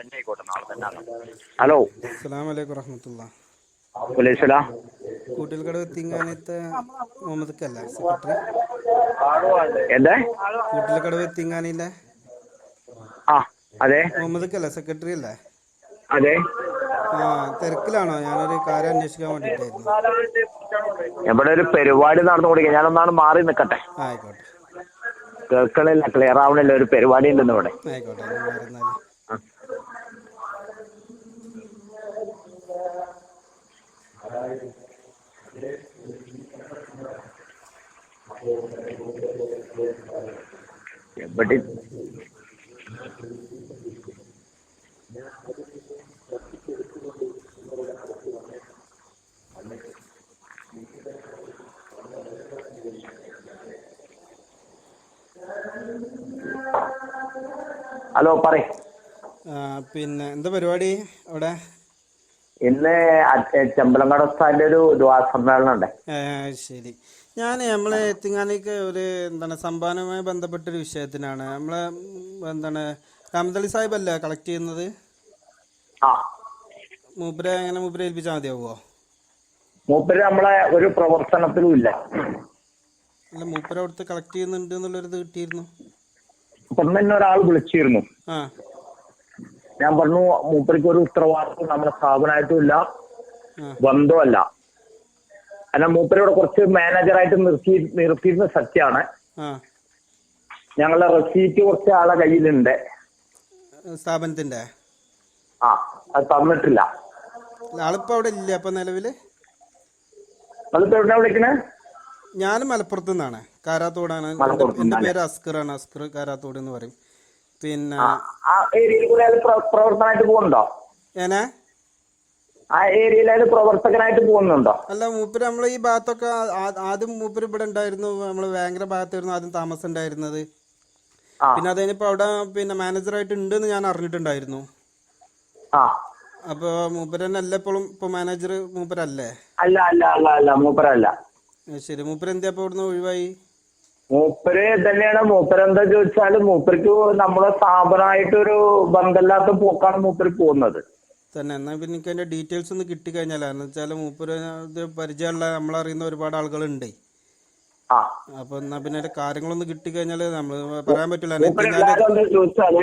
തന്നെ ആയിക്കോട്ടെ നാളെ തന്നെ. ആകാം ഹലോ വറഹമത്തുള്ള. മുഹമ്മദ് സെക്രട്ടറി? എന്താ? ആ അതെ. മുഹമ്മദ് കല്ല സെക്രട്ടറി അല്ലേ? അതെ. ആ തിരക്കിലാണോ? ഞാനൊരു കാര്യം അന്വേഷിക്കാൻ വേണ്ടിട്ടായിരുന്നു ഇവിടെ ഒരു പരിപാടി നടന്നുകൊണ്ടിരിക്കുക ഞാനൊന്നാണ് മാറി നിൽക്കട്ടെ. ആയിക്കോട്ടെ. കേൾക്കണില്ല ക്ലിയർ ആവണില്ല. ഒരു പരിപാടി ഉണ്ടെന്ന് ഇവിടെ. ആയിക്കോട്ടെ എവിടെ ഹലോ പറ പിന്നെ എന്താ പരിപാടി അവിടെ? ഇന്ന് ചെമ്പലങ്കട ഉസ്താദിന്റെ ഒരു ദ്വാ സമ്മേളനം ഉണ്ട് ശരി. ഞാൻ നമ്മളെ എത്തിങ്ങാനേക്ക് ഒരു എന്താണ് ബന്ധപ്പെട്ട ഒരു വിഷയത്തിനാണ്. നമ്മളെ എന്താണ് രാമതളി സാഹിബ് അല്ലേ കളക്ട് ചെയ്യുന്നത് മൂപ്പരെ എങ്ങനെ മൂപ്പരെ ഏൽപ്പിച്ചാൽ മതിയാവോ? മൂപ്പര് നമ്മളെ ഒരു പ്രവർത്തനത്തിലും ഇല്ല. അല്ല മൂപ്പര അവിടുത്തെ കളക്ട് ചെയ്യുന്നുണ്ട് എന്നുള്ളൊരിത് കിട്ടിയിരുന്നു. ഇപ്പൊ ഒരാൾ വിളിച്ചിരുന്നു. ആ. ഞാൻ പറഞ്ഞു മൂപ്പർക്ക് ഒരു ഉത്തരവാദിത്വം നമ്മുടെ സ്ഥാപനമായിട്ടും ഇല്ല. ആ. ബന്ധമല്ല കാരണം മൂപ്പരിവിടെ കുറച്ച് മാനേജറായിട്ട് നിർത്തി നിർത്തിയിരുന്ന സത്യമാണ് ഞങ്ങളുടെ റെസീറ്റ് കുറച്ച് ആളെ കയ്യിലുണ്ട്. സ്ഥാപനത്തിന്റെ ആ അത് തന്നിട്ടില്ല. ആളിപ്പോ അവിടെ ഇല്ല നിലവിൽ? വിളിക്കണേ? ഞാൻ മലപ്പുറത്ത് നിന്നാണ് കാരാത്തോടാണ് എന്റെ പേര് പേര് അസ്കറാണ് അസ്കർ കാരാത്തോട് എന്ന് പറയും. പിന്നെ ആ ഏരിയയിൽ കൂടെ അയാൾ പ്ര- പ്രവർത്തനമായിട്ട് പോകുന്നുണ്ടോ? ഏനെ? ആ ഏരിയയിൽ അയാൾ പ്രവർത്തകനായിട്ട് പോകുന്നുണ്ടോ? അല്ല മൂപ്പര് നമ്മൾ ഈ ഭാഗത്തൊക്കെ ആദ്യം മൂപ്പര് ഇവിടെ ഉണ്ടായിരുന്നു. നമ്മൾ ഭയങ്കര ഭാഗത്തായിരുന്നു ആദ്യം താമസം ഉണ്ടായിരുന്നത്. പിന്നെ അതിനിപ്പോ അവിടെ പിന്നെ മാനേജറായിട്ട് ഉണ്ടെന്ന് ഞാൻ അറിഞ്ഞിട്ടുണ്ടായിരുന്നു. അപ്പൊ അപ്പോൾ മൂപ്പര് തന്നെ അല്ല ഇപ്പോഴും ഇപ്പൊ മാനേജർ മൂപ്പരല്ലേ? അല്ല അല്ല അല്ല അല്ല മൂപ്പരല്ല. ശരി. മൂപ്പര് എന്താ ഇപ്പോൾ ഇവിടുന്ന് ഒഴിവായി? മൂപ്പര് തന്നെയാണ്. മൂപ്പര് എന്താ ചോദിച്ചാൽ മൂപ്പർക്ക് നമ്മളെ സ്ഥാപനമായിട്ടൊരു ബന്ധമില്ലാത്ത പോക്കാണ് മൂപ്പര് പോകുന്നത്. തന്നെ. എന്നാ പിന്നെ എനിക്ക് അതിന്റെ ഡീറ്റെയിൽസ് ഒന്ന് കിട്ടി കഴിഞ്ഞാൽ എന്ന് വെച്ചാൽ മൂപ്പര് ഇത് പരിചയമുള്ള നമ്മളറിയുന്ന ഒരുപാട് ആളുകളുണ്ട്. ആ. അപ്പോൾ എന്നാൽ പിന്നെ അതിന്റെ കാര്യങ്ങളൊന്ന് കഴിഞ്ഞാൽ നമ്മൾ പറയാൻ പറ്റില്ല ചോദിച്ചാൽ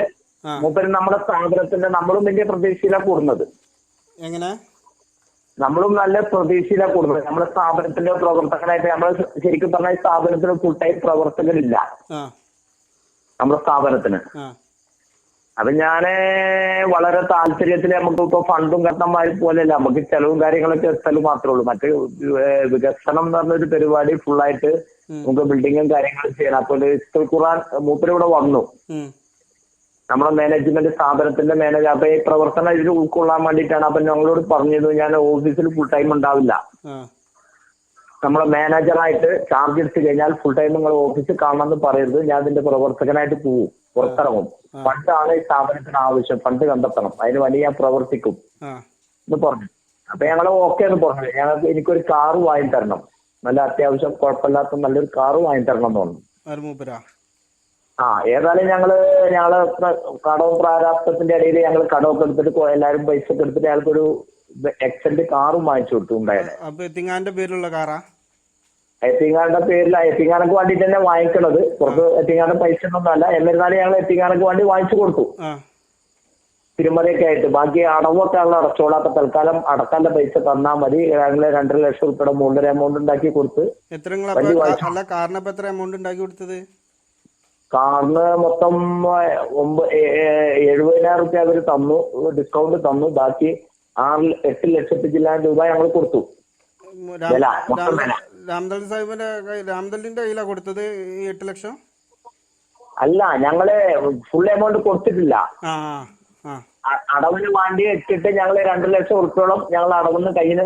മൂപ്പര് നമ്മുടെ സ്ഥാപനത്തിന്റെ നമ്മളും വലിയ പ്രതീക്ഷയിലാണ് കൂടുന്നത്. എങ്ങനെ? നമ്മളും നല്ല പ്രതീക്ഷയിലാണ് കൂടുന്നത് നമ്മുടെ സ്ഥാപനത്തിന്റെ പ്രവർത്തകനായിട്ട് നമ്മൾ ശരിക്കും പറഞ്ഞാൽ സ്ഥാപനത്തിന് ഫുൾ ടൈം പ്രവർത്തകരില്ല നമ്മുടെ സ്ഥാപനത്തിന്. അപ്പൊ ഞാൻ വളരെ താല്പര്യത്തിൽ നമുക്ക് ഇപ്പൊ ഫണ്ടും കട്ടന്മാർ പോലെയല്ല. നമുക്ക് ചെലവും കാര്യങ്ങളൊക്കെ എത്തലും മാത്രമേ ഉള്ളൂ. മറ്റ് വികസനം എന്ന് പറഞ്ഞൊരു പരിപാടി ഫുള്ളായിട്ട് ആയിട്ട് നമുക്ക് ബിൽഡിങ്ങും കാര്യങ്ങളും ചെയ്യണം അപ്പൊ ഇസ്തുൽ ഖുറാൻ മൂപ്പര് ഇവിടെ വന്നു. നമ്മുടെ മാനേജ്മെന്റ് സ്ഥാപനത്തിന്റെ മാനേജർ അപ്പൊ ഈ പ്രവർത്തനം ഇതിൽ ഉൾക്കൊള്ളാൻ വേണ്ടിയിട്ടാണ്. അപ്പൊ ഞങ്ങളോട് പറഞ്ഞത് ഞാൻ ഓഫീസിൽ ഫുൾ ടൈം ഉണ്ടാവില്ല. നമ്മളെ മാനേജറായിട്ട് ചാർജ് എടുത്തു കഴിഞ്ഞാൽ ഫുൾ ടൈം നിങ്ങൾ ഓഫീസിൽ കാണണമെന്ന് പറയരുത്. ഞാൻ ഇതിന്റെ പ്രവർത്തകനായിട്ട് പോവും പുറത്തിറങ്ങും. ഫണ്ടാണ് ഈ സ്ഥാപനത്തിന് ആവശ്യം ഫണ്ട് കണ്ടെത്തണം. അതിന് വേണ്ടി ഞാൻ പ്രവർത്തിക്കും. എന്ന് പറഞ്ഞു. അപ്പൊ ഞങ്ങൾ ഓക്കെ എന്ന് പറഞ്ഞു. ഞങ്ങൾക്ക് എനിക്കൊരു കാറ് വാങ്ങി തരണം നല്ല അത്യാവശ്യം കുഴപ്പമില്ലാത്ത നല്ലൊരു കാറ് വാങ്ങി തരണം എന്ന് പറഞ്ഞു. ആ ഏതായാലും ഞങ്ങൾ ഞങ്ങൾ കടവും പ്രാരാബ്ദത്തിന്റെ ഇടയിൽ ഞങ്ങൾ കടമൊക്കെ എടുത്തിട്ട് എല്ലാരും എല്ലാവരും പൈസ ഒക്കെ എടുത്തിട്ട് അയാൾക്കൊരു എക്സന്റ് കാറും വാങ്ങിച്ചു കൊടുത്തു എത്തിങ്ങാന്റെ പേരിലുള്ള കാറാ എത്തിങ്ങാരുടെ പേരിൽ എത്തിങ്ങാനക്ക് വേണ്ടിട്ട് തന്നെ വാങ്ങിക്കണത്. പുറത്ത് എത്തിങ്ങാന്റെ പൈസ ഒന്നല്ല എന്നിരുന്നാലും ഞങ്ങൾ എത്തിങ്ങാനക്ക് വേണ്ടി വാങ്ങിച്ചു കൊടുത്തു. തിരുമലയൊക്കെ ആയിട്ട്. ബാക്കി അടവൊക്കെ ഞങ്ങൾ അടച്ചോളാത്ത തൽക്കാലം അടക്കാന്റെ പൈസ തന്നാൽ മതി. ഞങ്ങൾ രണ്ടര ലക്ഷം ഉൾപ്പെടെ മൂന്നര എമൗണ്ട് ഉണ്ടാക്കി കൊടുത്ത് എത്ര എമൗണ്ട് ഉണ്ടാക്കി കൊടുത്തത്? കാറിന് മൊത്തം ഏഹ്, ഒമ്പ- ഏ- ഏ- എഴുപതിനായിരം റുപ്യ അവർ തന്നു ഡിസ്കൗണ്ട് തന്നു. ബാക്കി ആറ് എട്ട് ലക്ഷത്തി ചില്ലാൻ രൂപ ഞങ്ങൾ കൊടുത്തു. ഉം, രാം- വില, മൊത്തം രാം- വില. രാംദാൽ സാഹിബിന്റെ കൈ- രാംദാലിന്റെ കയ്യിലാണ് കൊടുത്തത് ഈ എട്ട് ലക്ഷം? അല്ല ഞങ്ങൾ ഫുൾ എമൗണ്ട് കൊടുത്തിട്ടില്ല. അടവിന് വേണ്ടി ഇട്ടിട്ട് ഞങ്ങൾ രണ്ടു ലക്ഷം ഉറുപ്പോളം ഞങ്ങൾ അടവിന്ന് കയ്യിന്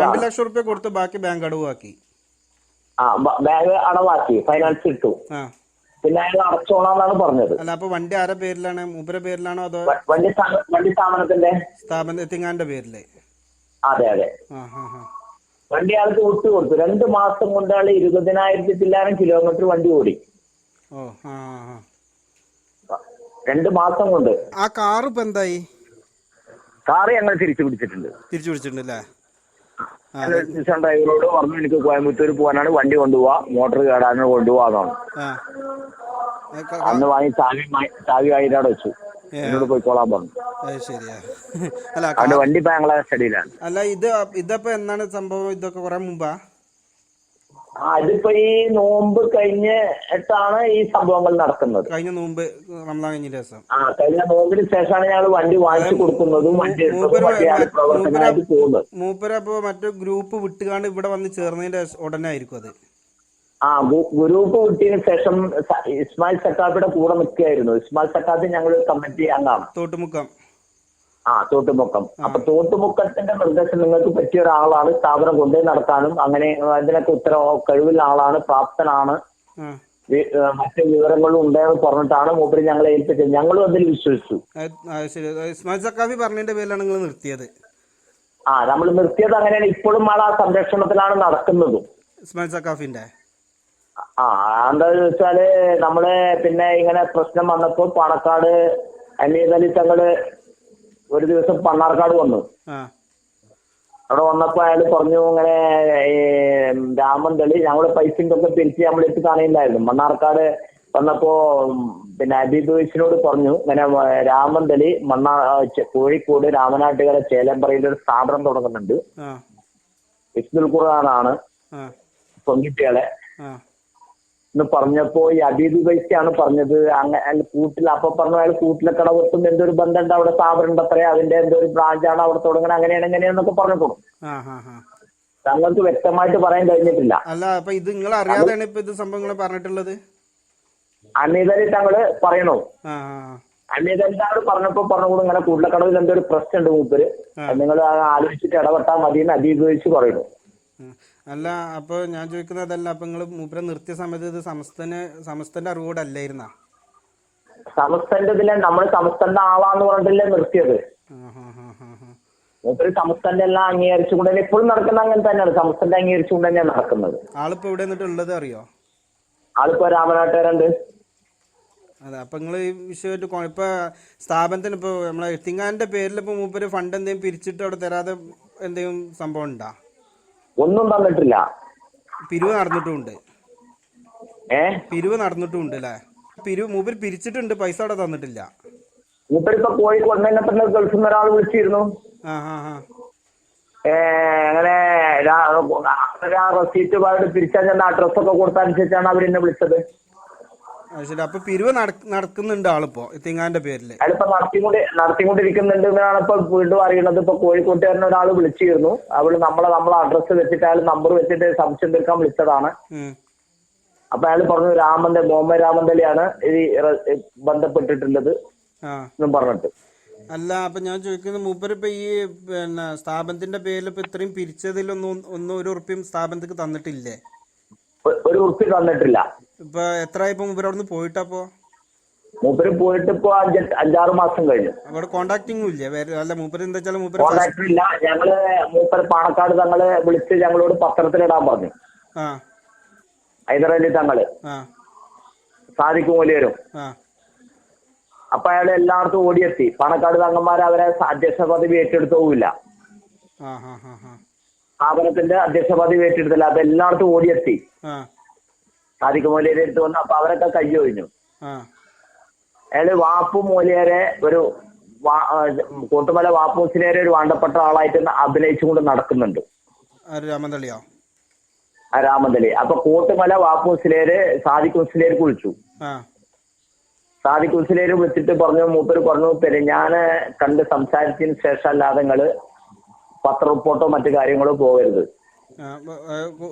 രണ്ടു ലക്ഷം റുപ്യ കൊടുത്ത് ബാക്കി ബാങ്ക് അടവാക്കി ആ ബാങ്ക് അടവാക്കി ഫൈനാൻസ് ഇട്ടു. പിന്നെ അയാൾ അടച്ചോളാന്നാണ് പറഞ്ഞത്. അല്ല അപ്പൊ വണ്ടി ആരെ പേരിലാണ്? മൂപ്പര പേരിലാണോ അതോ വ- വണ്ടി വണ്ടി സ്ഥാപനത്തിന്റെ? സ്ഥാപന എത്തിങ്ങാന്റെ പേരിൽ? അതെ അതെ. ആ വണ്ടി ആൾക്ക് വിട്ടു കൊടുത്തു. രണ്ട് മാസം കൊണ്ട് ആൾ ഇരുപതിനായിരത്തി ചില്ലാനം കിലോമീറ്റർ വണ്ടി ഓടി. ഓ ആ ആ, ആ രണ്ട് മാസം കൊണ്ട്. ആ കാർ ഇപ്പൊ എന്തായി? കാറ് ഞങ്ങൾ തിരിച്ചു പിടിച്ചിട്ടുണ്ട്. തിരിച്ചു പിടിച്ചിട്ടുണ്ട് അല്ലേ ഡ്രൈവറോട് പറഞ്ഞു എനിക്ക് കോയമ്പത്തൂർ പോകാനാണ് വണ്ടി കൊണ്ടുപോവാ മോട്ടോർ കേടാനും കൊണ്ടുപോവാന്നാണ് അന്ന് വാങ്ങി ചാവി ചാവി വാങ്ങിയിട്ട് വെച്ചു. എന്നോട് പോയിക്കോളാൻ പറഞ്ഞു. അല്ല വണ്ടി ഇപ്പൊ ഞങ്ങളെ സ്റ്റഡിയിലാണ്. അല്ല ഇത് ഇതപ്പോ എന്നാണ് സംഭവം? ഇതൊക്കെ കുറെ മുമ്പാ? ആ ഇതിപ്പോ ഈ നോമ്പ് കഴിഞ്ഞിട്ടാണ് ഈ സംഭവങ്ങൾ നടക്കുന്നത്. കഴിഞ്ഞ നോമ്പ് റംസാൻ കഴിഞ്ഞ ആ കഴിഞ്ഞ നോമ്പിന് ശേഷമാണ് ഞങ്ങൾ വണ്ടി വാങ്ങിച്ചു കൊടുക്കുന്നതും വണ്ടി പ്രവർത്തനമായിട്ട് പോകുന്നത്. മൂപ്പര് അപ്പൊ മറ്റു ഗ്രൂപ്പ് വിട്ടുകാണ്ട് ഇവിടെ വന്ന് ചേർന്നതിന്റെ ഉടനെ ആയിരിക്കും അത്. ആ ഗ്രൂപ്പ് വിട്ടതിന് ശേഷം ഇസ്മായിൽ സക്കാഫിയുടെ കൂടെ നിൽക്കുകയായിരുന്നു. ഇസ്മായിൽ സക്കാഫി ഞങ്ങൾ കമ്മിറ്റി അംഗമാണ് തോട്ടുമുക്കം. ആ തോട്ടുമുക്കം. അപ്പൊ തോട്ടുമുക്കത്തിന്റെ നിർദ്ദേശം നിങ്ങൾക്ക് പറ്റിയ ഒരാളാണ് സ്ഥാപനം കൊണ്ടുപോയി നടത്താനും അങ്ങനെ അതിനൊക്കെ ഉത്തര കഴിവുള്ള ആളാണ് പ്രാപ്തനാണ്. മറ്റു വിവരങ്ങളും ഉണ്ടെന്ന് പറഞ്ഞിട്ടാണ് മൂപ്പര് ഞങ്ങളെ ഏൽപ്പിച്ചത്. ഞങ്ങളും അതിൽ വിശ്വസിച്ചു. സക്കാഫി പറഞ്ഞതിന്റെ പേരിലാണ് നിങ്ങൾ നിർത്തിയത്. ആ നമ്മൾ നിർത്തിയത് അങ്ങനെയാണ്. ഇപ്പോഴും ആൾ ആ സംരക്ഷണത്തിലാണ് നടക്കുന്നതും. സക്കാഫിന്റെ ആ എന്താന്ന് വെച്ചാൽ നമ്മൾ പിന്നെ ഇങ്ങനെ പ്രശ്നം വന്നപ്പോ പാണക്കാട് അമീദ് അലി തങ്ങൾ ഒരു ദിവസം പണ്ണാർക്കാട് വന്നു. അവിടെ വന്നപ്പോ അയാൾ പറഞ്ഞു ഇങ്ങനെ രാമൻ തള്ളി ഞങ്ങളുടെ പൈസയും ഒക്കെ തിരിച്ച് നമ്മളെടുത്ത് കാണില്ലായിരുന്നു മണ്ണാർക്കാട് വന്നപ്പോ പിന്നെ അബീബ് വൈസിനോട് പറഞ്ഞു ഇങ്ങനെ തളി മണ്ണാ കോഴിക്കോട് രാമനാട്ടുകര ചേലമ്പറയിൽ ഒരു സ്ഥാപനം തുടങ്ങുന്നുണ്ട്. വിഷ്ണുൽ ഖുർആനാണ് പെൺകുട്ടികളെ എന്ന് പറഞ്ഞപ്പോ ഈ അതിഥി വൈസിയാണ് പറഞ്ഞത്. അങ്ങനെ കൂട്ടിൽ അപ്പൊ പറഞ്ഞു അയാൾ കൂട്ടിലെ കടവത്തും എന്തോ ഒരു ബന്ധമുണ്ട് അവിടെ സ്ഥാപനം ഉണ്ട് അത്രേ അതിന്റെ എന്തോ ഒരു ബ്രാഞ്ചാണ് അവിടെ തുടങ്ങണ അങ്ങനെയാണ് എങ്ങനെയാന്നൊക്കെ പറഞ്ഞിട്ടുള്ളൂ താങ്കൾക്ക് വ്യക്തമായിട്ട് പറയാൻ കഴിഞ്ഞിട്ടില്ല. അല്ല അപ്പൊ ഇത് നിങ്ങൾ അറിയാതെയാണ് ഇപ്പൊ ഇത് സംഭവങ്ങൾ പറഞ്ഞിട്ടുള്ളത്? അന്നേതായി താങ്കൾ പറയണോ? അമീതലി തങ്ങൾ പറഞ്ഞപ്പോ പറഞ്ഞുകൂടെ? ഇങ്ങനെ കൂട്ടിലക്കടവിൽ എന്തോ ഒരു പ്രശ്നമുണ്ട് മൂപ്പര്. നിങ്ങൾ ആലോചിച്ചിട്ട് ഇടപെട്ടാൽ മതി എന്ന് അബീബ് വൈസ് പറയുന്നു. അല്ല അപ്പൊ ഞാൻ ചോദിക്കുന്നത് ചോദിക്കുന്നതല്ല അപ്പൊ നിങ്ങൾ മൂപ്പരെ നിർത്തിയ സമയത്ത് ഇത് സമസ്തന് സമസ്തന്റെ അറിവോടെ അല്ലായിരുന്ന? സമസ്തന്റെ ഇതിലെ നമ്മൾ സമസ്തന്റെ ആളാന്ന് പറഞ്ഞിട്ടല്ലേ നിർത്തിയത്. മൂപ്പര് സമസ്തന്റെ എല്ലാം അംഗീകരിച്ചുകൊണ്ട് തന്നെ ഇപ്പോഴും നടക്കുന്ന അങ്ങനെ തന്നെയാണ്. സമസ്തന്റെ അംഗീകരിച്ചുകൊണ്ട് തന്നെയാണ് നടക്കുന്നത്. ആളിപ്പോ എവിടെ നിന്നിട്ട് ഉള്ളത് അറിയോ? ആളിപ്പോ രാമനാട്ടുകാരുണ്ട്. അതെ അപ്പൊ നിങ്ങൾ ഈ വിഷയമായിട്ട് ഇപ്പൊ സ്ഥാപനത്തിന് ഇപ്പൊ നമ്മളെ എത്തിങ്ങാന്റെ പേരിൽ ഇപ്പൊ മൂപ്പര് ഫണ്ട് എന്തെങ്കിലും പിരിച്ചിട്ട് അവിടെ തരാതെ എന്തെങ്കിലും സംഭവം ഉണ്ടാ? ഒന്നും തന്നിട്ടില്ല പിരിവ് നടന്നിട്ടുമുണ്ട് ഏ പിരിവ് നടന്നിട്ടുമുണ്ട് അല്ലേ പിരിവ് മൂപ്പര് പിരിച്ചിട്ടുണ്ട് പൈസ അവിടെ തന്നിട്ടില്ല മൂപ്പരിപ്പോ കോഴിക്കോട് തന്നെ തന്നെ ഗൾഫിൽ നിന്ന് ഒരാൾ വിളിച്ചിരുന്നു ആ ആ അങ്ങനെ റെസീറ്റ് തിരിച്ചാൽ ഞാൻ അഡ്രസ് ഒക്കെ കൊടുത്തനുസരിച്ചാണ് അവരെന്നെ എന്നെ വിളിച്ചത് ശരി അപ്പൊ പിരിവ് നട- നടക്കുന്നുണ്ട് ആളിപ്പോ തിങ്ങാന്റെ പേരിൽ അയാളിപ്പോ നടത്തിക്കൊണ്ട് നടത്തിക്കൊണ്ടിരിക്കുന്നുണ്ട് എന്നാണ് ഇപ്പൊ വീണ്ടും അറിയുന്നത്. ഇപ്പൊ കോഴിക്കോട്ടുകാരൻ ഒരാൾ വിളിച്ചിരുന്നു. അവൾ നമ്മളെ നമ്മളെ അഡ്രസ്സ് വെച്ചിട്ട് അയാൾ നമ്പർ വെച്ചിട്ട് സംശയം തീർക്കാൻ വിളിച്ചതാണ്. അപ്പൊ അയാൾ പറഞ്ഞു രാമന്റെ മുഹമ്മദ് രാമന്തലിയാണ് ഈ ബന്ധപ്പെട്ടിട്ടുള്ളത് എന്നും പറഞ്ഞിട്ട്. അല്ല അപ്പൊ ഞാൻ ചോദിക്കുന്നത് മൂപ്പര് ഇപ്പൊ ഈ പിന്നെ സ്ഥാപനത്തിന്റെ പേരിൽ ഇപ്പൊ ഇത്രയും പിരിച്ചതിലൊന്നും ഒന്നും ഒരു ഉറുപ്പ്യം സ്ഥാപനത്തിന് തന്നിട്ടില്ലേ? ഒരു ഉറപ്പി തന്നിട്ടില്ല. ഇപ്പൊ എത്ര ഇപ്പൊ മൂപ്പര് അവിടെ നിന്ന് പോയിട്ടപ്പോ മൂപ്പര് പോയിട്ട് ഇപ്പൊ അഞ്ച് അഞ്ചാറ് മാസം കഴിഞ്ഞു. അവിടെ കോണ്ടാക്ടിങ്ങും ഇല്ല? വേറെ അല്ല മൂപ്പര് എന്താ വെച്ചാൽ മൂപ്പര് ഇല്ല. ഞങ്ങൾ മൂപ്പര് പാണക്കാട് തങ്ങൾ വിളിച്ച് ഞങ്ങളോട് പത്രത്തിലിടാൻ പറഞ്ഞു. ആ. ഹൈദരലി തങ്ങൾ. ആ. സാദിഖ് മൂലിയരും ആ. അപ്പൊ അയാൾ എല്ലായിടത്തും ഓടിയെത്തി. പാണക്കാട് തങ്ങന്മാർ അവരെ അധ്യക്ഷ പദവി ഏറ്റെടുത്തോവില്ല ആ ആ ആ ആ. സ്ഥാപനത്തിന്റെ അധ്യക്ഷ പദവി ഏറ്റെടുത്തില്ല. അപ്പൊ എല്ലായിടത്തും ഓടിയെത്തി. ആ. സാദിഖ് മൂലയുടെ അടുത്ത് വന്നു. അപ്പൊ അവരൊക്കെ കയ്യൊഴിഞ്ഞു അയാൾ വാപ്പു മൂലയരെ ഒരു വാ- ആ, കൂട്ടുമല വാപ്പു മുസ്ലിയരെ ഒരു വേണ്ടപ്പെട്ട ആളായിട്ട് അഭിനയിച്ചുകൊണ്ട് നടക്കുന്നുണ്ട്. രാമന്തളിയോ ആ രാമന്തലി അപ്പൊ കൂട്ടുമല വാപ്പു മുസ്ലിയര് സാദിഖ് മുസ്ലിയർക്ക് വിളിച്ചു. ആ. സാദിഖ് മുസ്ലിയര് വിളിച്ചിട്ട് പറഞ്ഞു മൂപ്പര് പറഞ്ഞു തരും ഞാൻ കണ്ട് സംസാരിച്ചതിന് ശേഷം അല്ലാതെ നിങ്ങൾ പത്ര റിപ്പോർട്ടോ മറ്റു കാര്യങ്ങളോ പോകരുത്.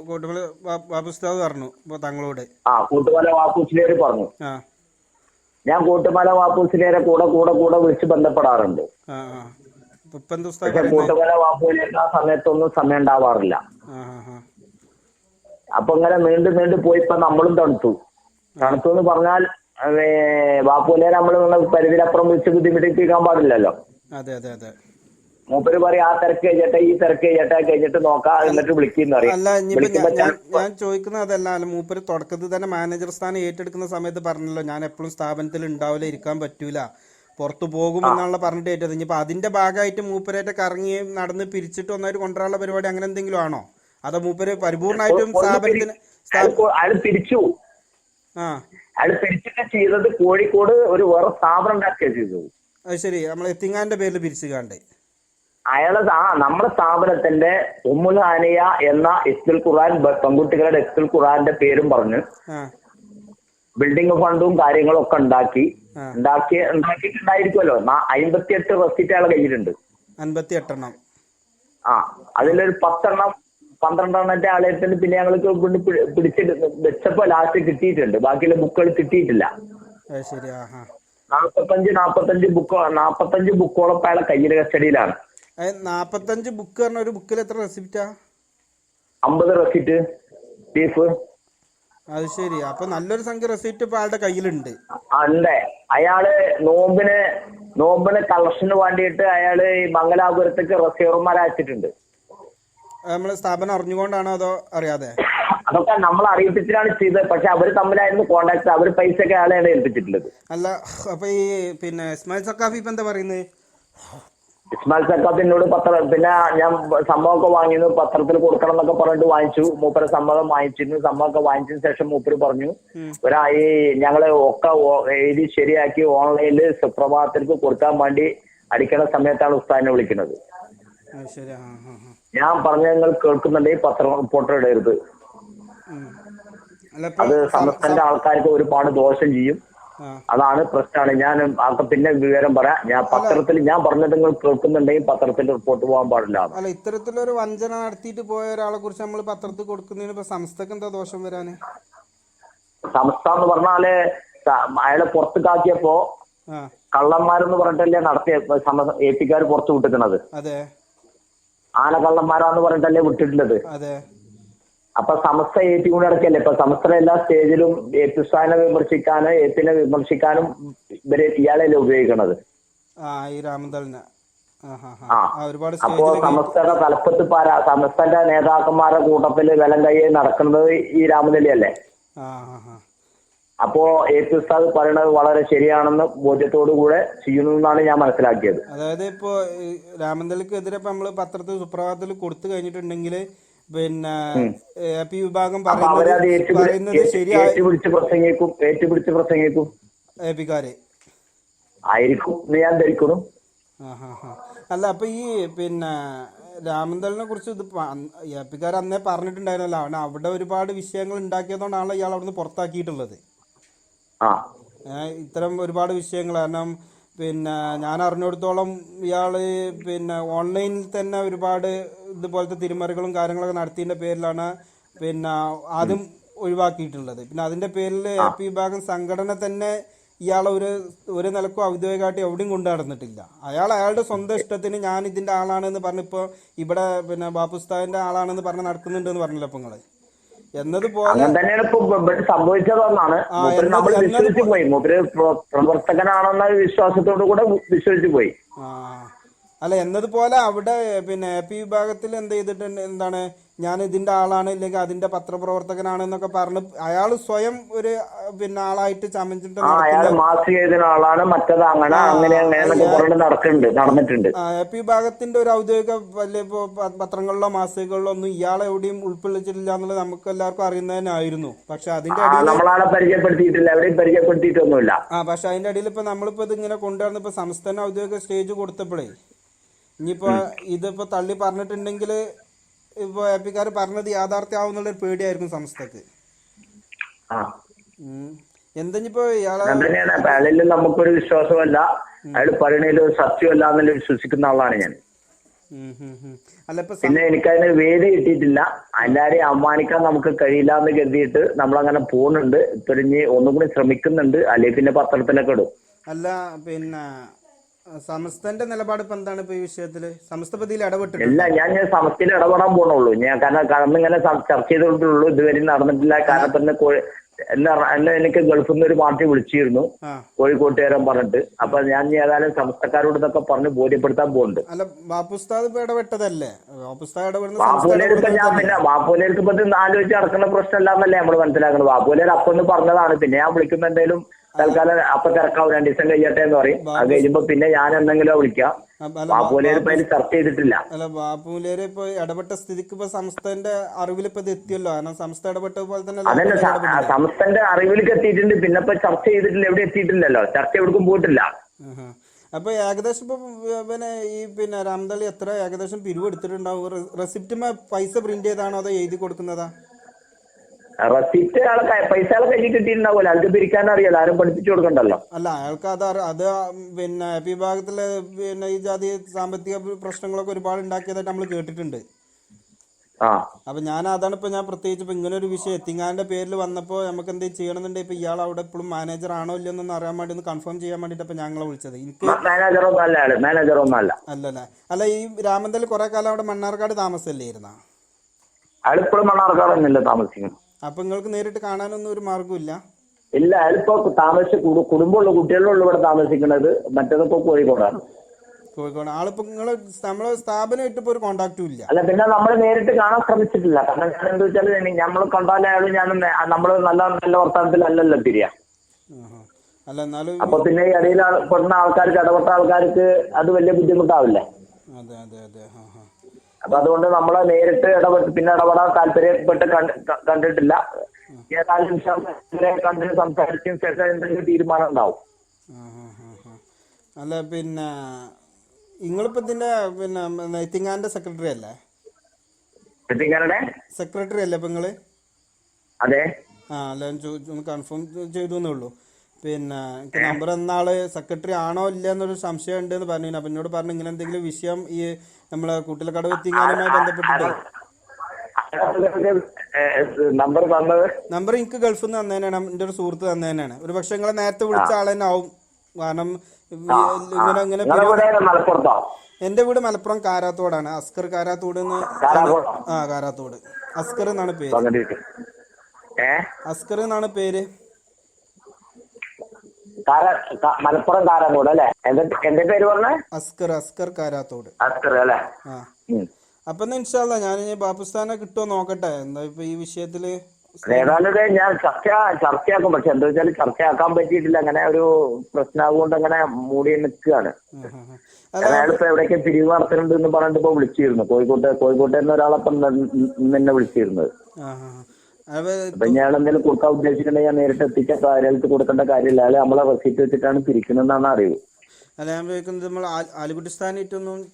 കോട്ടുമല ബാ- ബാബു പറഞ്ഞു തങ്ങളോട്. ആ കൂട്ടുമല വാപ്പൂസിലേര് പറഞ്ഞു. ഞാൻ കൂട്ടുമല വാപ്പൂസിലേരെ കൂടെ കൂടെ കൂടെ വിളിച്ച് ബന്ധപ്പെടാറുണ്ട്. പക്ഷെ കൂട്ടുമല വാപ്പുവിലേക്ക് ആ സമയത്തൊന്നും സമയം ഉണ്ടാവാറില്ല. അപ്പൊ ഇങ്ങനെ നീണ്ടു നീണ്ടു പോയി ഇപ്പൊ നമ്മളും തണുത്തു. തണുത്തു എന്ന് പറഞ്ഞാൽ വാപ്പുവിനെ നമ്മൾ പരിധിയിലപ്പുറം വിളിച്ച് ബുദ്ധിമുട്ടിപ്പിക്കാൻ പാടില്ലല്ലോ. അതെ അതെ അതെ. മൂപ്പര് പറയും ആ തിരക്ക് കഴിഞ്ഞിട്ട് ഈ തിരക്ക് കഴിഞ്ഞിട്ട് കഴിഞ്ഞിട്ട് നോക്കാം എന്നിട്ട് വിളിക്കുന്ന അല്ല ഇനിയിപ്പോ ഞാൻ- ചോദിക്കുന്നത് അതല്ല അല്ല മൂപ്പര് തുടക്കത്തിൽ തന്നെ മാനേജർ സ്ഥാനം ഏറ്റെടുക്കുന്ന സമയത്ത് പറഞ്ഞല്ലോ ഞാൻ എപ്പോഴും സ്ഥാപനത്തിൽ ഉണ്ടാവില്ല ഇരിക്കാൻ പറ്റൂല പുറത്തു പോകും എന്നുള്ള പറഞ്ഞിട്ട് ഏറ്റത് ഇനിയിപ്പോ അതിന്റെ ഭാഗമായിട്ട് മൂപ്പരായിട്ട് കറങ്ങി നടന്ന് പിരിച്ചിട്ട് ഒന്നായിട്ട് കൊണ്ടുവരാനുള്ള പരിപാടി അങ്ങനെ എന്തെങ്കിലും ആണോ? അതോ മൂപ്പര് പരിപൂർണമായിട്ടും സ്ഥാപനത്തിന് അയാൾ തിരിച്ചു ആ. അയാൾ തിരിച്ചിട്ട് ചെയ്തത് കോഴിക്കോട് ഒരു വേറെ സ്ഥാപനം ഉണ്ടാക്കിയ ചെയ്തത് അത് ശരി നമ്മൾ എത്തിങ്ങാന്റെ പേരിൽ പിരിച്ചു കാണ്ട്. അയാൾ ആ നമ്മുടെ സ്ഥാപനത്തിന്റെ ഉമ്മുൽ ഹാനിയ എന്ന ഇസ്തുൽ ബ- പെൺകുട്ടികളുടെ ഇസ്തുൽ ഖുറാന്റെ പേരും പറഞ്ഞ് ബിൽഡിംഗ് ഫണ്ടും കാര്യങ്ങളും ഒക്കെ ഉണ്ടാക്കി. ഉണ്ടാക്കി ഉണ്ടാക്കിയിട്ടുണ്ടായിരിക്കുമല്ലോ. അമ്പത്തിയെട്ട് റെസിറ്റ് അയാളെ കയ്യിലുണ്ട്. അൻപത്തി എട്ടെണ്ണം ആ അതിലൊരു പത്തെണ്ണം പന്ത്രണ്ടെണ്ണത്തെ ആളെടുത്തിട്ട് പിന്നെ ഞങ്ങൾക്ക് കൊണ്ട് പിടിച്ചിട്ട് വെച്ചപ്പോ ലാസ്റ്റ് കിട്ടിയിട്ടുണ്ട്. ബാക്കിയുള്ള ബുക്കുകൾ കിട്ടിയിട്ടില്ല. നാപ്പത്തഞ്ച് നാപ്പത്തഞ്ച് ബുക്കോ നാപ്പത്തഞ്ച് ബുക്കോളം ഇപ്പൊ അയാളെ കയ്യിലെ കസ്റ്റഡിയിലാണ്. നാപ്പത്തഞ്ച് ബുക്ക് പറഞ്ഞ ഒരു ബുക്കിൽ എത്ര റെസിപ്റ്റാ അമ്പത് റെസിപ്റ്റ് ബീഫ് അത് ശരി. അപ്പൊ നല്ലൊരു സംഖ്യ റെസിപ്റ്റ് ഇപ്പൊ ആളുടെ കയ്യിലുണ്ട്. ഉണ്ട്. അയാൾ നോമ്പിന് നോമ്പിന് കളക്ഷന് വേണ്ടിയിട്ട് അയാൾ ഈ മംഗലാപുരത്തേക്ക് റെസീവർമാരെ അയച്ചിട്ടുണ്ട്. നമ്മൾ സ്ഥാപനം അറിഞ്ഞുകൊണ്ടാണോ അതോ അറിയാതെ? അതൊക്കെ നമ്മൾ അറിയിപ്പിച്ചിട്ടാണ് ചെയ്തത്. പക്ഷെ അവർ തമ്മിലായിരുന്നു കോണ്ടാക്ട് അവർ പൈസ ഒക്കെ അയാളെയാണ് ഏൽപ്പിച്ചിട്ടുള്ളത്. അല്ല അപ്പൊ ഈ പിന്നെ ഇസ്മായിൽ സക്കാഫി ഇപ്പൊ എന്താ പറയുന്നത്? ഇസ്മാൽ സക്കാത്ത് എന്നോട് പത്രം പിന്നെ ഞാൻ സംഭവമൊക്കെ വാങ്ങിയിരുന്നു പത്രത്തിൽ കൊടുക്കണം എന്നൊക്കെ പറഞ്ഞിട്ട് വാങ്ങിച്ചു. മൂപ്പര് സമ്മതം വാങ്ങിച്ചിരുന്നു. സമ്മതമൊക്കെ വാങ്ങിച്ചതിന് ശേഷം മൂപ്പര് പറഞ്ഞു ഒരായി ഒരാ ഈ ഞങ്ങൾ ഒക്കെ എഴുതി ശരിയാക്കി ഓൺലൈനിൽ സുപ്രഭാതത്തിലേക്ക് കൊടുക്കാൻ വേണ്ടി അടിക്കണ സമയത്താണ് ഉസ്താദിനെ വിളിക്കുന്നത്. ഞാൻ പറഞ്ഞ നിങ്ങൾ കേൾക്കുന്നുണ്ടെങ്കിൽ പത്രം ഫോട്ടോ ഇടരുത്. അത് സമസ്തന്റെ ആൾക്കാർക്ക് ഒരുപാട് ദോഷം ചെയ്യും. അതാണ് പ്രശ്നമാണ് ഞാൻ ആൾക്ക് പിന്നെ വിവരം പറയാം. ഞാൻ പത്രത്തിൽ ഞാൻ പറഞ്ഞത് നിങ്ങൾ കേൾക്കുന്നുണ്ടെങ്കിൽ പത്രത്തിൽ റിപ്പോർട്ട് പോകാൻ പാടില്ല. അല്ല ഇത്തരത്തിലൊരു വഞ്ചന നടത്തിയിട്ട് പോയ ഒരാളെ കുറിച്ച് നമ്മൾ പത്രത്തിൽ കൊടുക്കുന്നതിന് ഇപ്പൊ സംസ്ഥക്ക് എന്താ ദോഷം വരാന്? സംസ്ഥ എന്ന് പറഞ്ഞാൽ അയാളെ പുറത്ത് കാക്കിയപ്പോ കള്ളന്മാരെന്ന് പറഞ്ഞിട്ടല്ലേ നടത്തിയ എ പിക്കാർ പുറത്ത് വിട്ടിക്കണത് ആന കള്ളന്മാരാന്ന് പറഞ്ഞിട്ടല്ലേ വിട്ടിട്ടുള്ളത്. അപ്പൊ സമസ്ത എ പി കൂടെ അടക്കല്ലേ? ഇപ്പൊ സമസ്ത എല്ലാ സ്റ്റേജിലും എ പി സ്ഥാനെ വിമർശിക്കാനും എ പിനെ വിമർശിക്കാനും ഇവർ ഇയാളല്ലേ ഉപയോഗിക്കണത്? ഒരുപാട് അപ്പോ സമസ്തയുടെ തലപ്പത്ത് പാര സമസ്തന്റെ നേതാക്കന്മാരുടെ കൂട്ടത്തിൽ വിലം കൈ നടക്കുന്നത് ഈ രാമനലിയല്ലേ അല്ലേ? അപ്പോ എ പി ഉസ്താദ് പറയുന്നത് വളരെ ശരിയാണെന്ന് ബോധ്യത്തോടു കൂടെ ചെയ്യുന്നതെന്നാണ് ഞാൻ മനസ്സിലാക്കിയത്. അതായത് ഇപ്പോ രാമന്തലിക്കെതിരെ ഇപ്പൊ നമ്മൾ പത്രത്തിൽ സുപ്രഭാതത്തിൽ കൊടുത്തു കഴിഞ്ഞിട്ടുണ്ടെങ്കിൽ പിന്നെ പി വിഭാഗം പറയുന്നത് ഏറ്റുപിടി- പറയുന്നത് ഏറ്റ് ശരിയായ ഏറ്റുപിടിച്ച് പ്രസംഗിക്കും ഏറ്റുപിടിച്ച് പ്രസംഗിക്കും. എ ആയിരിക്കും ഞാൻ ധരിക്കണം അല്ല അപ്പൊ ഈ പിന്നെ രാമന്തലിനെ കുറിച്ച് ഇത് എ പിക്കാർ അന്നേ പറഞ്ഞിട്ടുണ്ടായിരുന്നല്ലോ അവൻ അവിടെ ഒരുപാട് വിഷയങ്ങൾ ഉണ്ടാക്കിയതുകൊണ്ടാണല്ലോ ഇയാൾ അവിടുന്ന് പുറത്താക്കിയിട്ടുള്ളത്. ഇത്തരം ഒരുപാട് വിഷയങ്ങൾ കാരണം പിന്നെ ഞാൻ അറിഞ്ഞിടത്തോളം ഇയാൾ പിന്നെ ഓൺലൈനിൽ തന്നെ ഒരുപാട് ഇതുപോലത്തെ തിരിമറികളും കാര്യങ്ങളൊക്കെ നടത്തിയതിന്റെ പേരിലാണ് പിന്നെ ആദ്യം ഒഴിവാക്കിയിട്ടുള്ളത്. പിന്നെ അതിന്റെ പേരിൽ എ പി വിഭാഗം സംഘടന തന്നെ ഇയാളെ ഒരു ഒരു നിലക്കും ഔദ്യോഗികമായിട്ട് എവിടെയും കൊണ്ടു നടന്നിട്ടില്ല. അയാൾ അയാളുടെ സ്വന്തം ഇഷ്ടത്തിന് ഞാൻ ഇതിന്റെ ആളാണെന്ന് പറഞ്ഞിപ്പോൾ ഇവിടെ പിന്നെ ബാപ്പുസ്താവിന്റെ ആളാണെന്ന് പറഞ്ഞ് നടക്കുന്നുണ്ടെന്ന് പറഞ്ഞില്ല ഇപ്പം നിങ്ങൾ അങ്ങനെ തന്നെയാണ് ഇപ്പൊ സംഭവിച്ചതെന്നാണ് നമ്മൾ വിശ്വസിച്ചു പോയി. മൂപ്പര് പ്രവർത്തകനാണെന്ന വിശ്വാസത്തോടു കൂടെ വിശ്വസിച്ചു പോയി. ആ. അല്ല എന്നതുപോലെ അവിടെ പിന്നെ എ പി വിഭാഗത്തിൽ എന്ത് ചെയ്തിട്ടുണ്ട്? എന്താണ്? ഞാൻ ഇതിന്റെ ആളാണ് ഇല്ലെങ്കിൽ അതിന്റെ പത്രപ്രവർത്തകനാണ് എന്നൊക്കെ പറഞ്ഞ് അയാൾ സ്വയം ഒരു പിന്നെ ആളായിട്ട് ചമഞ്ഞിട്ട് ആളാണ്. മറ്റത് അങ്ങനെ അങ്ങനെ നടക്കുന്നുണ്ട് നടന്നിട്ടുണ്ട്. ഭാഗത്തിന്റെ ഒരു ഔദ്യോഗിക വലിയ പത്രങ്ങളിലോ മാസികകളിലോ ഒന്നും ഇയാളെ എവിടെയും ഉൾക്കൊള്ളിച്ചിട്ടില്ല എന്നുള്ളത് നമുക്ക് എല്ലാവർക്കും അറിയുന്നതിനായിരുന്നു പക്ഷെ അതിന്റെ ആ അടിയിൽ നമ്മളാളെ പരിചയപ്പെടുത്തിയിട്ടില്ല എവിടെയും പരിചയപ്പെടുത്തിയിട്ടൊന്നുമില്ല. ആ പക്ഷെ അതിന്റെ അടിയിൽ ഇപ്പൊ നമ്മളിപ്പോ ഇത് ഇങ്ങനെ കൊണ്ടുവരുന്ന ഇപ്പൊ സംസ്ഥാന ഔദ്യോഗിക സ്റ്റേജ് കൊടുത്തപ്പോഴേ ഇനിയിപ്പോ ഇതിപ്പോ തള്ളി പറഞ്ഞിട്ടുണ്ടെങ്കിൽ ഇപ്പൊ എപ്പിക്കാർ പറഞ്ഞത് യാഥാർത്ഥ്യമാവുന്നുള്ള ഒരു പേടിയായിരിക്കും സംസ്ഥക്ക് ഞാൻ തന്നെയാണ്. അയാളിൽ നമുക്കൊരു വിശ്വാസമല്ല. അയാൾ പറയണതിൽ സത്യമല്ല എന്നല്ല വിശ്വസിക്കുന്ന ആളാണ് ഞാൻ. പിന്നെ എനിക്കതിന് വേദി കിട്ടിയിട്ടില്ല. എല്ലാരെയും അമ്മാനിക്കാൻ നമുക്ക് കഴിയില്ല എന്ന് കരുതിയിട്ട് നമ്മൾ അങ്ങനെ പോകുന്നുണ്ട്. ഇപ്പൊ ഒന്നും കൂടി ശ്രമിക്കുന്നുണ്ട്. അല്ലെങ്കിൽ പിന്നെ പത്രത്തിലൊക്കെ ഇടും. അല്ല പിന്നെ സമസ്തന്റെ നിലപാട് ഇപ്പൊ എന്താണ് ഇപ്പൊ ഈ വിഷയത്തിൽ സമസ്ത പ്രതിയിൽ ഇടപെട്ടിട്ടുണ്ട്? ഇല്ല ഞാൻ ഞാൻ സമസ്തയിൽ ഇടപെടാൻ പോണുള്ളൂ. ഞാൻ കാരണം കാരണം ഇങ്ങനെ ചർച്ച ചെയ്തോണ്ടുള്ളൂ ഇതുവരെ നടന്നിട്ടില്ല. കാരണം തന്നെ കോഴി- എന്നെ എന്നെ എനിക്ക് ഗൾഫിൽ നിന്ന് ഒരു പാർട്ടി വിളിച്ചിരുന്നു. കോഴിക്കോട്ടുകാരൻ പറഞ്ഞിട്ട്. അപ്പൊ ഞാൻ ഏതായാലും സമസ്തക്കാരോട് ഇതൊക്കെ പറഞ്ഞ് ബോധ്യപ്പെടുത്താൻ പോകുന്നുണ്ട് അല്ല ബാപ്പുസ്താദ് ഇപ്പൊ ഇടപെട്ടതല്ലേ? ബാപ്പുലേക്ക് ബാപ്പുലേർക്ക് ഞാൻ പിന്നെ ബാപ്പുലേർക്ക് ഇപ്പൊ ആലോചിച്ച് നടക്കുന്ന പ്രശ്നമല്ലാന്നല്ലേ നമ്മൾ മനസ്സിലാക്കുന്നത് ബാപ്പുലേർ അപ്പൊന്ന് പറഞ്ഞതാണ്. പിന്നെ ഞാൻ വിളിക്കുന്ന എന്തായാലും തൽക്കാലം അപ്പൊ തിരക്കാവും. രണ്ടു ദിവസം കഴിയട്ടെ എന്ന് പറയും. അത് കഴിയുമ്പോ പിന്നെ ഞാൻ എന്തെങ്കിലും വിളിക്കാം ഇപ്പൊ അതിന് ചർച്ച ചെയ്തിട്ടില്ല. അല്ല ബാപ്പുലേര് ഇപ്പൊ ഇടപെട്ട സ്ഥിതിക്ക് ഇപ്പൊ സംസ്ഥന്റെ അറിവിൽ ഇപ്പൊ എത്തിയല്ലോ. കാരണം സംസ്ഥ ഇടപെട്ട പോലെ തന്നെ സംസ്ഥാന്റെ സംസ്ഥന്റെ അറിവിലേക്ക് എത്തിയിട്ടുണ്ട്. പിന്നെ ഇപ്പൊ ചർച്ച ചെയ്തിട്ടില്ല. എവിടെ എത്തിയിട്ടില്ലല്ലോ. ചർച്ച എവിടേക്കും പോയിട്ടില്ല. അപ്പൊ ഏകദേശം ഇപ്പൊ പിന്നെ ഈ പിന്നെ രാംതളി എത്ര ഏകദേശം പിരിവ് എടുത്തിട്ടുണ്ടാവും? റെസിപ്റ്റ് പൈസ പ്രിന്റ് ചെയ്താണോ അതോ എഴുതി കൊടുക്കുന്നതാ? റെസിപ്റ്റ് അയാളെ പൈസ അയാളെ കയ്യിൽ കിട്ടിയിട്ടുണ്ടാവില്ല അയാൾക്ക് പിരിക്കാൻ അറിയാലോ. ആരും പഠിപ്പിച്ചു കൊടുക്കണ്ടല്ലോ. അല്ല അയാൾക്ക് അത് അത് പിന്നെ വിഭാഗത്തിലെ പിന്നെ ഈ ജാതി സാമ്പത്തിക പ്രശ്നങ്ങളൊക്കെ ഒരുപാട് ഉണ്ടാക്കിയതായിട്ട് നമ്മൾ കേട്ടിട്ടുണ്ട്. അപ്പൊ ഞാൻ അതാണ് ഇപ്പൊ ഞാൻ പ്രത്യേകിച്ച് ഇപ്പൊ ഇങ്ങനെ ഒരു വിഷയം. എത്തിങ്ങാന്റെ പേരിൽ വന്നപ്പോ നമുക്ക് എന്ത് ചെയ്യണമെന്നുണ്ടെങ്കിൽ ഇപ്പൊ ഇയാൾ അവിടെ ഇപ്പോഴും മാനേജർ ആണോ ഇല്ലയോ എന്നൊന്ന് അറിയാൻ വേണ്ടി ഒന്ന് കൺഫേം ചെയ്യാൻ വേണ്ടിട്ട് ഇപ്പൊ ഞങ്ങളെ വിളിച്ചത്. അല്ല അല്ല. അല്ലല്ല? അല്ല ഈ രാമന്തൽ കുറെ കാലം അവിടെ മണ്ണാർക്കാട് താമസമല്ലേ ഇരുന്ന? അയാളിപ്പോഴും മണ്ണാർക്കാടൊന്നുമില്ല താമസിക്കുന്നത് അപ്പൊ നിങ്ങൾക്ക് നേരിട്ട് കാണാനൊന്നും ഒരു മാർഗമില്ല ഇല്ല അതിപ്പോ താമസ കുടു- കുടുംബമുള്ള കുട്ടികളുള്ള ഇവിടെ താമസിക്കുന്നത്. മറ്റേതൊക്കെ കോഴിക്കോടാണ്. കോഴിക്കോട്. ആളിപ്പോ നിങ്ങൾ നമ്മളെ സ്ഥാപനമായിട്ട് ഇപ്പൊ ഒരു കോണ്ടാക്റ്റും ഇല്ല. അല്ല പിന്നെ നമ്മൾ നേരിട്ട് കാണാൻ ശ്രമിച്ചിട്ടില്ല. കാരണം ഞാൻ എന്താ വെച്ചാൽ നമ്മൾ കണ്ടാലും ഞാൻ നമ്മൾ നല്ല നല്ല വർത്തമാനത്തിലല്ലല്ലോ തിരിയാ. അല്ല എന്നാലും അപ്പൊ പിന്നെ ഈ ഇടയിൽ പെടുന്ന ആൾക്കാർക്ക് ഇടപെട്ട ആൾക്കാർക്ക് അത് വലിയ ബുദ്ധിമുട്ടാവില്ലേ. അതെ അതെ അതെ. ആ അപ്പൊ അതുകൊണ്ട് നമ്മളെ നേരിട്ട് ഇടപെട്ട് പിന്നെ ഇടപെടാൻ താല്പര്യപ്പെട്ട് കണ്ട്- കണ്ടിട്ടില്ല. ഏതായാലും കണ്ട് സംസാരിച്ചതിന് ശേഷം എന്തെങ്കിലും തീരുമാനം ഉണ്ടാവും. അല്ല പിന്നെ നിങ്ങളിപ്പോ ഇതിന്റെ പിന്നെ നെയ്ത്തിങ്ങാന്റെ സെക്രട്ടറി അല്ലേ? സെക്രട്ടറി അല്ലേ ഇപ്പൊ നിങ്ങൾ? അതെ. ആ അല്ല കൺഫേം ചെയ്തു എന്നേ ഉള്ളൂ. പിന്നെ എനിക്ക് നമ്പർ എന്നാൾ സെക്രട്ടറി ആണോ ഇല്ല എന്നൊരു സംശയം ഉണ്ട് എന്ന് പറഞ്ഞു അപ്പൊ എന്നോട് പറഞ്ഞു ഇങ്ങനെ എന്തെങ്കിലും വിഷയം ഈ നമ്മളെ കൂട്ടിലക്കടവ് എത്തിങ്ങാനുമായി ബന്ധപ്പെട്ടിട്ട്. നമ്പർ തന്നത്? നമ്പർ എനിക്ക് ഗൾഫിൽ നിന്ന് തന്നേനാണ് എന്റെ ഒരു സുഹൃത്ത് തന്നേനാണ്. ഒരു പക്ഷെ നിങ്ങളെ നേരത്തെ വിളിച്ച ആൾ തന്നെ ആവും. കാരണം ഇങ്ങനെ ഇങ്ങനെ എന്റെ വീട് മലപ്പുറം കാരാത്തോടാണ്. അസ്കർ കാരാത്തോട് ആ കാരാത്തോട്. അസ്കർ എന്നാണ് പേര്. അസ്കർ എന്നാണ് പേര്? കാര മലപ്പുറം കാരാത്തോട് അല്ലെ? എന്റെ പേര് പറഞ്ഞ? അസ്കർ അസ്കർ കാരാത്തോട്. അസ്കർ അല്ലെ? അപ്പൊ ഇൻഷാല്ല ഞാൻ ഇനി പാകിസ്ഥാനെ കിട്ടുമോ നോക്കട്ടെ. എന്താ ഇപ്പൊ ഈ വിഷയത്തിൽ ഏതാണ്ട് ഞാൻ ചർച്ച ചർച്ചയാക്കും. പക്ഷെ എന്താ വെച്ചാൽ ചർച്ചയാക്കാൻ പറ്റിയിട്ടില്ല. അങ്ങനെ ഒരു പ്രശ്നമാകൊണ്ട് അങ്ങനെ മൂടി നിൽക്കുകയാണ്. അയാളിപ്പോ എവിടെയൊക്കെ എവിടേക്ക് പിരിവ് നടത്തുന്നുണ്ട് എന്ന് പറഞ്ഞിട്ട് ഇപ്പൊ വിളിച്ചിരുന്നു. കോഴിക്കോട്ടെ കോഴിക്കോട്ടെ നിന്ന് ഒരാളപ്പം നിന്നെ വിളിച്ചിരുന്നത്. അപ്പൊ ഞാൻ എന്തെങ്കിലും കൊടുക്കാൻ ഉദ്ദേശിക്കുന്നുണ്ടെങ്കിൽ ഞാൻ നേരിട്ട് എത്തിക്കാൻ കാര്യത്തിൽ കൊടുക്കേണ്ട കാര്യമില്ല. അല്ലെ നമ്മളെ റെസീറ്റ് വെച്ചിട്ടാണ് പിരിക്കുന്നതെന്നാണ് അറിവ്. അല്ല ഞാൻ ചോദിക്കുന്നത് നമ്മൾ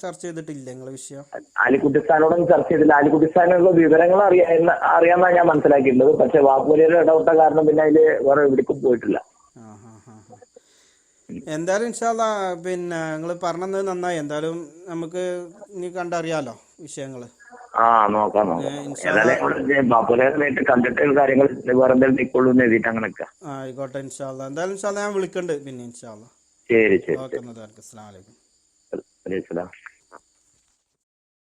ചർച്ച ചെയ്തിട്ടില്ല നിങ്ങളെ വിഷയം. ആലിക്കുട്ടിസ്ഥാനോടൊന്നും ചർച്ച ചെയ്തില്ല. ആലിക്കുട്ടിസ്ഥാനുള്ള വിവരങ്ങൾ അറിയാ അറിയാമെന്നാണ് ഞാൻ മനസ്സിലാക്കിയിട്ടുള്ളത് പക്ഷെ വാപ്പുലിയുടെ ഇടപെട്ട കാരണം പിന്നെ അതിൽ വേറെ എവിടേക്കും പോയിട്ടില്ല. എന്തായാലും ഇൻഷാല്ല പിന്നെ നിങ്ങൾ പറഞ്ഞത് നന്നായി. എന്തായാലും നമുക്ക് ഇനി കണ്ടറിയാലോ വിഷയങ്ങൾ ആ നോക്കാം നോക്കാം. കണ്ടിട്ട് കാര്യങ്ങൾ വേറെ എന്തെങ്കിലും നിൽക്കുള്ളൂ എന്ന് എഴുതിയിട്ട് അങ്ങനെ നിൽക്കാം ആയിക്കോട്ടെ ഇൻഷാല്ല എന്തായാലും ഇൻഷാല്ല ഞാൻ വിളിക്കണ്ട് പിന്നെ ഇൻഷാല്ല ശരി ശരി ഓക്കെ എന്നാൽ അലൈഹി സ്വലാം